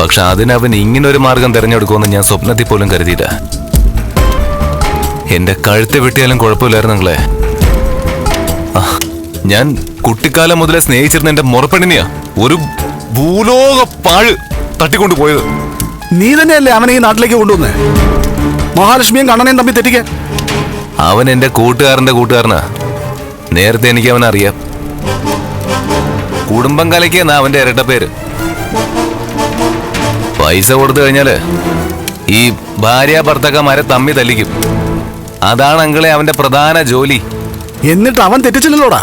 പക്ഷെ അതിനവൻ ഒരു മാർഗം തിരഞ്ഞെടുക്കുമെന്ന് ഞാൻ സ്വപ്നത്തിൽ പോലും കരുതിയില്ല. എന്റെ കഴുത്ത് വെട്ടിയാലും കുഴപ്പമില്ലായിരുന്നു നിങ്ങളെ ഞാൻ കുട്ടിക്കാലം മുതലേ സ്നേഹിച്ചിരുന്ന എന്റെ മുറപ്പെണ്ണിനെയാ ഒരു ഭൂലോക പാഴ് തട്ടിക്കൊണ്ടു പോയത്. നീ തന്നെയല്ലേ അവനെ ഈ നാട്ടിലേക്ക് കൊണ്ടുവന്നേ? മഹാലക്ഷ്മിയും കണ്ണനെയും തമ്മിൽ തെറ്റിക്കാൻ. അവൻ എന്റെ കൂട്ടുകാരന്റെ കൂട്ടുകാരനാ. നേരത്തെ എനിക്ക് അവൻ അറിയാം കുടുംബം കലക്കിയെന്നാ അവന്റെ ഇരട്ട പേര് പൈസ കൊടുത്തു കഴിഞ്ഞാൽ ഈ ഭാര്യ ഭർത്തക്കന്മാരെ തമ്മി തല്ലിക്കും. അതാണ് അങ്കിളെ അവന്റെ പ്രധാന ജോലി. എന്നിട്ട് അവൻ തെറ്റിച്ചില്ലല്ലോടാ?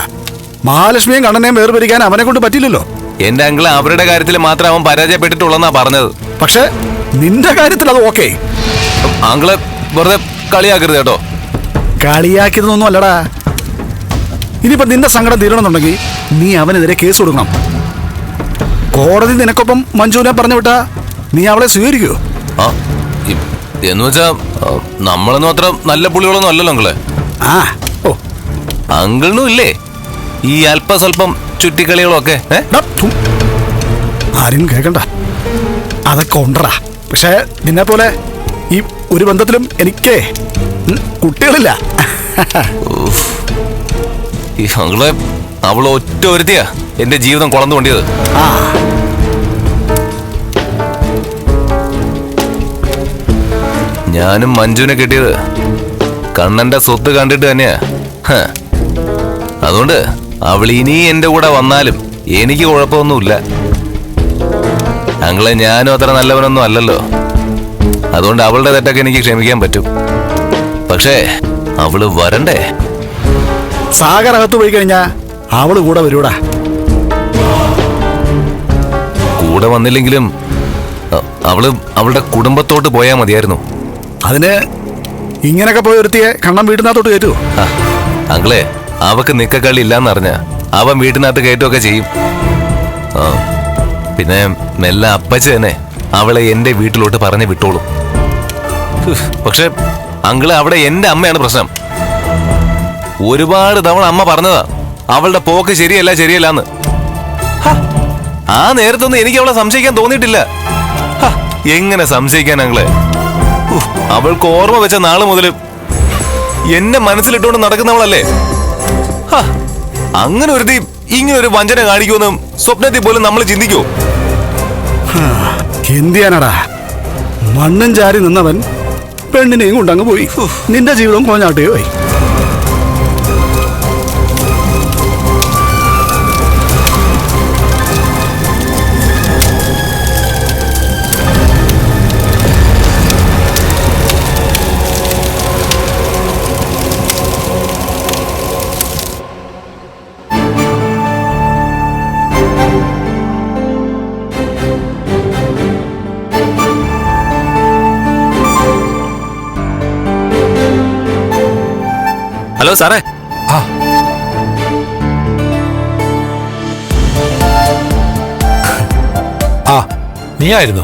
മഹാലക്ഷ്മിയും കണ്ണനെയും വേർപിരിക്കാൻ അവനെ കൊണ്ട് പറ്റില്ലല്ലോ? എന്റെ അങ്കിളെ അവരുടെ കാര്യത്തിൽ മാത്രം അവൻ പരാജയപ്പെട്ടിട്ടുള്ളെന്നാ പറഞ്ഞത്. പക്ഷെ നിന്റെ കാര്യത്തിൽ അത് ഓക്കെ. അങ്കിളെ വെറുതെ കളിയാക്കരുത് കേട്ടോ. കളിയാക്കിയതൊന്നും അല്ലടാ ഇനിയിപ്പോ നിന്റെ സങ്കടം തീരണമെന്നുണ്ടെങ്കിൽ നീ അവനെതിരെ കേസ് കൊടുക്കണം. കോടതി നിനക്കൊപ്പം മഞ്ജുവിനെ പറഞ്ഞു വിട്ടാ നീ അവളെ സ്വീകരിക്കോ? ആ എന്ന് വെച്ചാ നമ്മളെന്ന് അത്ര നല്ല പുള്ളികളൊന്നും അല്ലല്ലോ അങ്കിളെ. ആ ഓ. അങ്കിളിനും ഇല്ലേ? ഈ അല്പസ്വല്പം ചുറ്റിക്കളികളൊക്കെ ആരെയും ആരും കേൾക്കണ്ട അതൊക്കെ ഉണ്ടടാ. പക്ഷേ നിന്നെ പോലെ ഈ ഒരു ബന്ധത്തിലും എനിക്ക് കുട്ടികളില്ല. ഈ അങ്കിളെ അവൾ ഒറ്റ ഒരുത്തിയാ എന്റെ ജീവിതം കുളന്നു കൊണ്ടിയത് ആ. ഞാനും മഞ്ജുവിനെ കിട്ടിയത് കണ്ണന്റെ സ്വത്ത് കണ്ടിട്ട് തന്നെയാ. അതുകൊണ്ട് അവൾ ഇനി എന്റെ കൂടെ വന്നാലും എനിക്ക് കുഴപ്പമൊന്നുമില്ല. ഞങ്ങളെ ഞാനും അത്ര നല്ലവനൊന്നും അല്ലല്ലോ. അതുകൊണ്ട് അവളുടെ തെറ്റൊക്കെ എനിക്ക് ക്ഷമിക്കാൻ പറ്റും. പക്ഷേ അവൾ വരണ്ടേ? സാഗർ അകത്ത് പോയി കഴിഞ്ഞാ അവൾ കൂടെ വരൂടാ കൂടെ വന്നില്ലെങ്കിലും അവൾ അവളുടെ കുടുംബത്തോട്ട് പോയാൽ മതിയായിരുന്നു. അതിന് ഇങ്ങനൊക്കെ പോയി ഒരുത്തിയെ കണ്ണം വീട്ടിനകത്തോട്ട് കയറ്റുമോ അങ്കിളെ അവക്ക് നിക്കക്കളി ഇല്ലാന്നറിഞ്ഞ അവൻ വീട്ടിനകത്ത് കയറ്റുമൊക്കെ ചെയ്യും. പിന്നെ മെല്ലെ അപ്പച്ച തന്നെ അവളെ എന്റെ വീട്ടിലോട്ട് പറഞ്ഞു വിട്ടോളും. പക്ഷെ അങ്കിൾ അവിടെ എന്റെ അമ്മയാണ് പ്രശ്നം. ഒരുപാട് തവണ അമ്മ പറഞ്ഞതാ അവളുടെ പോക്ക് ശരിയല്ല ശരിയല്ല എന്ന് ആ നേരത്തൊന്നും എനിക്ക് അവളെ സംശയിക്കാൻ തോന്നിയിട്ടില്ല. എങ്ങനെ സംശയിക്കാൻ അങ്ങളെ അവൾക്ക് ഓർമ്മ വെച്ച നാൾ മുതൽ എന്നെ മനസ്സിലിട്ടുകൊണ്ട് നടക്കുന്നവളല്ലേ? അങ്ങനെ ഒരു ഇങ്ങനെ ഒരു വഞ്ചന കാണിക്കുമെന്ന് സ്വപ്നത്തിൽ പോലും നമ്മൾ ചിന്തിക്കൂ? എന്തിയാനടാ? മണ്ണൻ മണ്ണും ചാരി നിന്നവൻ പെണ്ണിനെയും കൊണ്ടങ്ങ് പോയി. നിന്റെ ജീവിതം കോഞ്ഞാട്ടുകയോ ഹലോ സാറേ. ആ. ആ നീയായിരുന്നു.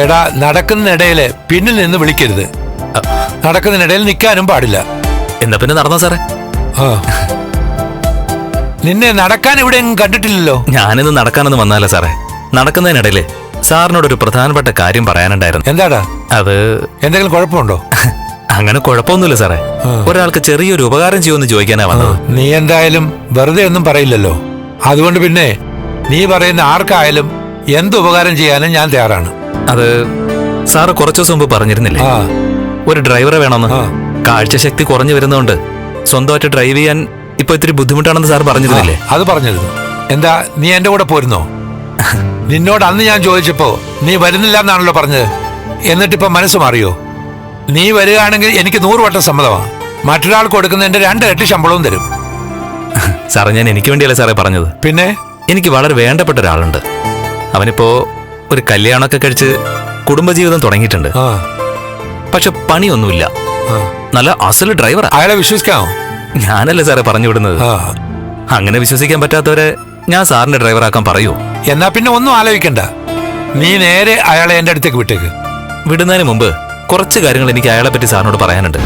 എടാ നടക്കുന്നതിനിടയിൽ പിന്നിൽ നിന്ന് വിളിക്കരുത്. നടക്കുന്നിടയിൽ നിൽക്കാനും പാടില്ല. എന്നാ പിന്നെ നടന്നോ സാറേ? ആ. നിന്നെ നടക്കാൻ എവിടെയെങ്കിലും കണ്ടിട്ടില്ലല്ലോ. ഞാനിന്ന് നടക്കാനൊന്നും വന്നാലോ സാറേ. നടക്കുന്നതിനിടയിൽ സാറിനോട് ഒരു പ്രധാനപ്പെട്ട കാര്യം പറയാനുണ്ടായിരുന്നു. എന്താടാ? അത് എന്തെങ്കിലും കുഴപ്പമുണ്ടോ? അങ്ങനെ കുഴപ്പമൊന്നുമില്ല സാറേ. ഒരാൾക്ക് ചെറിയൊരു ഉപകാരം ചെയ്യുമെന്ന് ചോദിക്കാനാ വന്നത്. നീ എന്തായാലും വെറുതെ ഒന്നും പറയില്ലല്ലോ. അതുകൊണ്ട് പിന്നെ നീ പറയുന്ന ആർക്കായാലും എന്ത് ഉപകാരം ചെയ്യാനും ഞാൻ തയ്യാറാണ്. അത് സാറ് കുറച്ചു ദിവസം മുമ്പ് പറഞ്ഞിരുന്നില്ലേ? ആ. ഒരു ഡ്രൈവറെ വേണമെന്ന്. ആ. കാഴ്ചശക്തി കുറഞ്ഞു വരുന്നതുകൊണ്ട് സ്വന്തമായിട്ട് ഡ്രൈവ് ചെയ്യാൻ ഇപ്പൊ ഇത്തിരി ബുദ്ധിമുട്ടാണെന്ന് സാർ പറഞ്ഞിരുന്നില്ലേ? അത് പറഞ്ഞിരുന്നു. എന്താ നീ എന്റെ കൂടെ പോരുന്നോ? നിന്നോട് അന്ന് ഞാൻ ചോദിച്ചപ്പോ നീ വരുന്നില്ല എന്നാണല്ലോ പറഞ്ഞത്. എന്നിട്ടിപ്പോ മനസ്സ് മാറിയോ? നീ വരികയാണെങ്കിൽ എനിക്ക് നൂറ് വട്ടം സമ്മതമാണ് മറ്റൊരാൾ കൊടുക്കുന്നതിന്റെ രണ്ട് ഇരട്ടി ശമ്പളവും തരും. സാറേ ഞാൻ എനിക്ക് വേണ്ടിയല്ലേ സാറേ പറഞ്ഞത്? പിന്നെ? എനിക്ക് വളരെ വേണ്ടപ്പെട്ട ഒരാളുണ്ട്. അവനിപ്പോ ഒരു കല്യാണമൊക്കെ കഴിച്ച് കുടുംബജീവിതം തുടങ്ങിയിട്ടുണ്ട്. പക്ഷെ പണിയൊന്നുമില്ല. നല്ല അസൽ ഡ്രൈവർ അയാളെ വിശ്വസിക്കാമോ? ഞാനല്ലേ സാറേ പറഞ്ഞു വിടുന്നത്? അങ്ങനെ വിശ്വസിക്കാൻ പറ്റാത്തവരെ ഞാൻ സാറിന്റെ ഡ്രൈവറാക്കാൻ പറയൂ. എന്നാ പിന്നെ ഒന്നും ആലോചിക്കണ്ട. നീ നേരെ അയാളെ എന്റെ അടുത്തേക്ക് വിട്ടേക്ക്. വിടുന്നതിന് മുമ്പ് കുറച്ച് കാര്യങ്ങൾ എനിക്ക് അയാളെ പറ്റി സാറിനോട് പറയാനുണ്ട്.